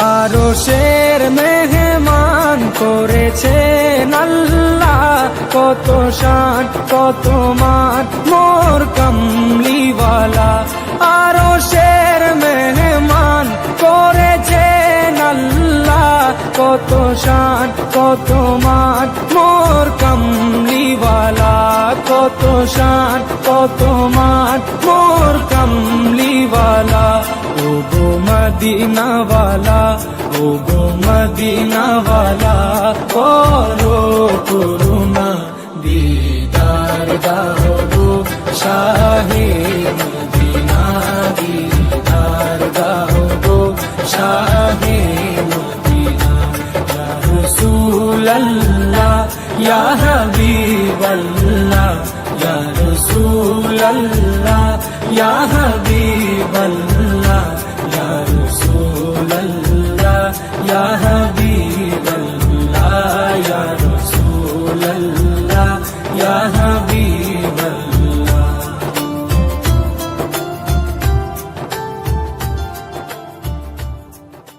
আরও শের মেহমান করেছে নাল্লা কত শান, কত মান, মোর কমলিওয়ালা। আরও শের মেহমান করেছে নাল্লা কত শান, কত মান, মোর কমলিওয়ালা। কত শান, কত মান, মোর কমলিওয়ালা। ও মদিনাওয়ালা ও গো মদিনাওয়ালা করো করুণা, দিদার দাও গো শাহে মদিনা, দিদার দাও গো শাহে মদিনা। রসুল্লাহ ইয়া হাবিবাল্লাহ, ইয়া ইয়া হাবিব ইলাহা